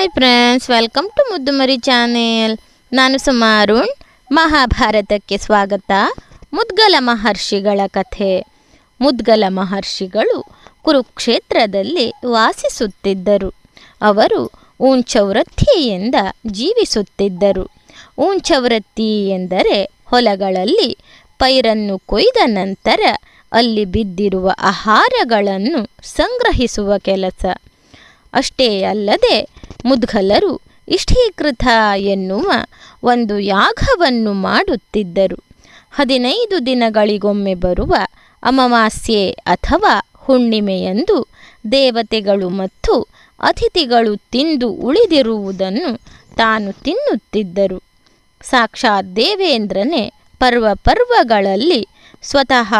Hi friends, welcome to Muddumari channel. ನಾನು ಸುಮಾರುಣ್ ಮಹಾಭಾರತಕ್ಕೆ ಸ್ವಾಗತ. ಮುದ್ಗಲ ಮಹರ್ಷಿಗಳ ಕಥೆ. ಮುದ್ಗಲ ಮಹರ್ಷಿಗಳು ಕುರುಕ್ಷೇತ್ರದಲ್ಲಿ ವಾಸಿಸುತ್ತಿದ್ದರು. ಅವರು ಊಂಚವೃತ್ತಿಯಿಂದ ಜೀವಿಸುತ್ತಿದ್ದರು. ಊಂಚವೃತ್ತಿ ಎಂದರೆ ಹೊಲಗಳಲ್ಲಿ ಪೈರನ್ನು ಕೊಯ್ದ ನಂತರ ಅಲ್ಲಿ ಬಿದ್ದಿರುವ ಆಹಾರಗಳನ್ನು ಸಂಗ್ರಹಿಸುವ ಕೆಲಸ. ಅಷ್ಟೇ ಅಲ್ಲದೆ ಮುದ್ಗಲರು ಇಷ್ಟೀಕೃತ ಎನ್ನುವ ಒಂದು ಯಾಗವನ್ನು ಮಾಡುತ್ತಿದ್ದರು. ಹದಿನೈದು ದಿನಗಳಿಗೊಮ್ಮೆ ಬರುವ ಅಮಾವಾಸ್ಯೆ ಅಥವಾ ಹುಣ್ಣಿಮೆಯಂದು ದೇವತೆಗಳು ಮತ್ತು ಅತಿಥಿಗಳು ತಿಂದು ಉಳಿದಿರುವುದನ್ನು ತಾನು ತಿನ್ನುತ್ತಿದ್ದರು. ಸಾಕ್ಷಾತ್ ದೇವೇಂದ್ರನೇ ಪರ್ವ ಪರ್ವಗಳಲ್ಲಿ ಸ್ವತಃ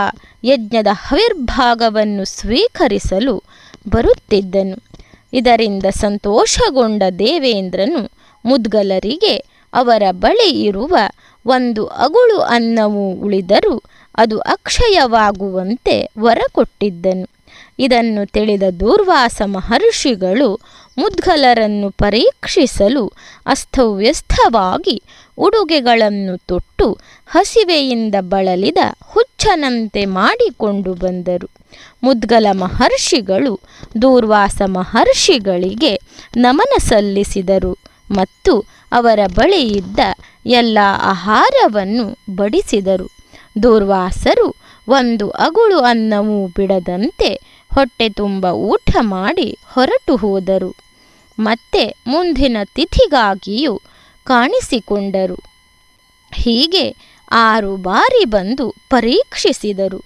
ಯಜ್ಞದ ಹವಿರ್ಭಾಗವನ್ನು ಸ್ವೀಕರಿಸಲು ಬರುತ್ತಿದ್ದನು. ಇದರಿಂದ ಸಂತೋಷಗೊಂಡ ದೇವೇಂದ್ರನು ಮುದ್ಗಲರಿಗೆ ಅವರ ಬಳಿ ಇರುವ ಒಂದು ಅಗುಳು ಅನ್ನವು ಉಳಿದರೂ ಅದು ಅಕ್ಷಯವಾಗುವಂತೆ ವರ ಕೊಟ್ಟಿದ್ದನು ಇದನ್ನು ತಿಳಿದ ದೂರ್ವಾಸ ಮಹರ್ಷಿಗಳು ಮುದ್ಗಲರನ್ನು ಪರೀಕ್ಷಿಸಲು ಅಸ್ತವ್ಯಸ್ತವಾಗಿ ಉಡುಗೆಗಳನ್ನು ತೊಟ್ಟು ಹಸಿವೆಯಿಂದ ಬಳಲಿದ ಹುಚ್ಚನಂತೆ ಮಾಡಿಕೊಂಡು ಬಂದರು. ಮುದ್ಗಲ ಮಹರ್ಷಿಗಳು ದೂರ್ವಾಸ ಮಹರ್ಷಿಗಳಿಗೆ ನಮನ ಸಲ್ಲಿಸಿದರು ಮತ್ತು ಅವರ ಬಳಿ ಇದ್ದ ಎಲ್ಲ ಆಹಾರವನ್ನು ಬಡಿಸಿದರು. ದೂರ್ವಾಸರು ಒಂದು ಅಗುಳು ಅನ್ನವೂ ಬಿಡದಂತೆ ಹೊಟ್ಟೆ ತುಂಬ ಊಟ ಮಾಡಿ ಹೊರಟು ಹೋದರು. ಮತ್ತೆ ಮುಂದಿನ ತಿಥಿಗಾಗಿಯೂ ಕಾಣಿಸಿಕೊಂಡರು. ಹೀಗೆ ಆರು ಬಾರಿ ಬಂದು ಪರೀಕ್ಷಿಸಿದರು.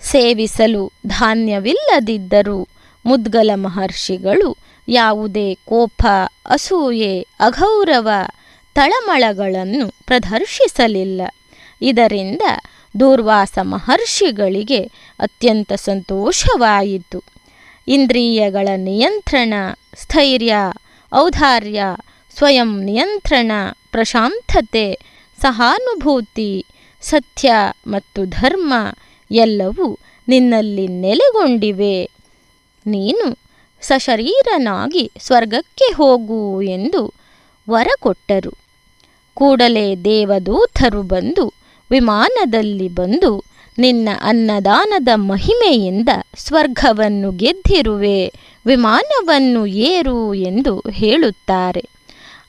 ಸೇವಿಸಲು ಧಾನ್ಯವಿಲ್ಲದಿದ್ದರೂ ಮುದ್ಗಲ ಮಹರ್ಷಿಗಳು ಯಾವುದೇ ಕೋಪ, ಅಸೂಯೆ, ಅಗೌರವ, ತಳಮಳಗಳನ್ನು ಪ್ರದರ್ಶಿಸಲಿಲ್ಲ. ಇದರಿಂದ ದೂರ್ವಾಸ ಮಹರ್ಷಿಗಳಿಗೆ ಅತ್ಯಂತ ಸಂತೋಷವಾಯಿತು. ಇಂದ್ರಿಯಗಳ ನಿಯಂತ್ರಣ, ಸ್ಥೈರ್ಯ, ಔದಾರ್ಯ, ಸ್ವಯಂ ನಿಯಂತ್ರಣ, ಪ್ರಶಾಂತತೆ, ಸಹಾನುಭೂತಿ, ಸತ್ಯ ಮತ್ತು ಧರ್ಮ ಎಲ್ಲವೂ ನಿನ್ನಲ್ಲಿ ನೆಲೆಗೊಂಡಿವೆ. ನೀನು ಸಶರೀರನಾಗಿ ಸ್ವರ್ಗಕ್ಕೆ ಹೋಗು ಎಂದು ವರ ಕೊಟ್ಟರು ಕೂಡಲೇ ದೇವದೂತರು ಬಂದು ವಿಮಾನದಲ್ಲಿ ಬಂದು ನಿನ್ನ ಅನ್ನದಾನದ ಮಹಿಮೆಯಿಂದ ಸ್ವರ್ಗವನ್ನು ಗೆದ್ದಿರುವೆ, ವಿಮಾನವನ್ನು ಏರು ಎಂದು ಹೇಳುತ್ತಾರೆ.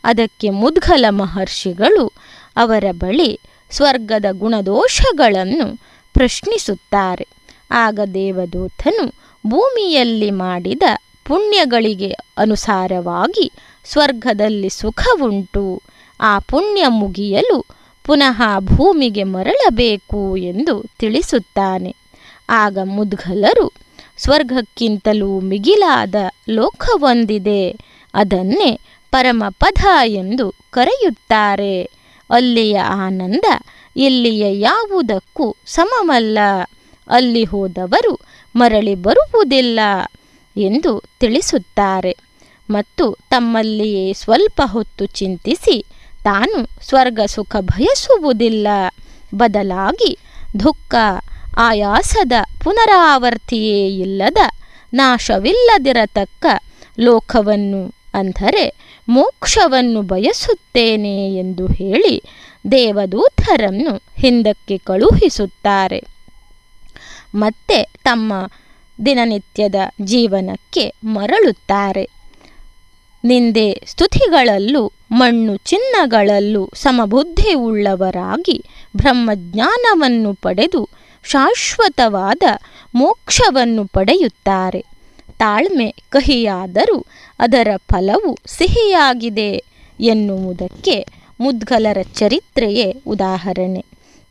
ಅದಕ್ಕೆ ಮುದ್ಗಲ ಮಹರ್ಷಿಗಳು ಅವರ ಬಳಿ ಸ್ವರ್ಗದ ಗುಣದೋಷಗಳನ್ನು ಪ್ರಶ್ನಿಸುತ್ತಾರೆ. ಆಗ ದೇವದೂತನು ಭೂಮಿಯಲ್ಲಿ ಮಾಡಿದ ಪುಣ್ಯಗಳಿಗೆ ಅನುಸಾರವಾಗಿ ಸ್ವರ್ಗದಲ್ಲಿ ಸುಖವುಂಟು. ಆ ಪುಣ್ಯ ಮುಗಿಯಲು ಪುನಃ ಭೂಮಿಗೆ ಮರಳಬೇಕು ಎಂದು ತಿಳಿಸುತ್ತಾನೆ. ಆಗ ಮುದ್ಗಲರು ಸ್ವರ್ಗಕ್ಕಿಂತಲೂ ಮಿಗಿಲಾದ ಲೋಕವೊಂದಿದೆ ಅದನ್ನೇ ಪರಮಪದ ಎಂದು ಕರೆಯುತ್ತಾರೆ. ಅಲ್ಲಿಯ ಆನಂದ ಇಲ್ಲಿಯ ಯಾವುದಕ್ಕೂ ಸಮಮಲ್ಲ ಅಲ್ಲಿ ಹೋದವರು ಮರಳಿ ಬರುವುದಿಲ್ಲ ಎಂದು ತಿಳಿಸುತ್ತಾರೆ. ಮತ್ತು ತಮ್ಮಲ್ಲಿಯೇ ಸ್ವಲ್ಪ ಹೊತ್ತು ಚಿಂತಿಸಿ ತಾನು ಸ್ವರ್ಗ ಸುಖ ಬಯಸುವುದಿಲ್ಲ. ಬದಲಾಗಿ ದುಃಖ, ಆಯಾಸದ ಪುನರಾವರ್ತಿಯೇ ಇಲ್ಲದ ನಾಶವಿಲ್ಲದಿರತಕ್ಕ ಲೋಕವನ್ನು, ಅಂದರೆ ಮೋಕ್ಷವನ್ನು ಬಯಸುತ್ತೇನೆ ಎಂದು ಹೇಳಿ ದೇವದೂತರನ್ನು ಹಿಂದಕ್ಕೆ ಕಳುಹಿಸುತ್ತಾರೆ. ಮತ್ತೆ ತಮ್ಮ ದಿನನಿತ್ಯದ ಜೀವನಕ್ಕೆ ಮರಳುತ್ತಾರೆ. ನಿಂದೆ ಸ್ತುತಿಗಳಲ್ಲೂ, ಮಣ್ಣು ಚಿನ್ನಗಳಲ್ಲೂ ಸಮಬುದ್ಧಿ ಉಳ್ಳವರಾಗಿ ಬ್ರಹ್ಮಜ್ಞಾನವನ್ನು ಪಡೆದು ಶಾಶ್ವತವಾದ ಮೋಕ್ಷವನ್ನು ಪಡೆಯುತ್ತಾರೆ. ತಾಳ್ಮೆ ಕಹಿಯಾದರೂ ಅದರ ಫಲವು ಸಿಹಿಯಾಗಿದೆ ಎನ್ನುವುದಕ್ಕೆ ಮುದ್ಗಲರ ಚರಿತ್ರೆಯೇ ಉದಾಹರಣೆ.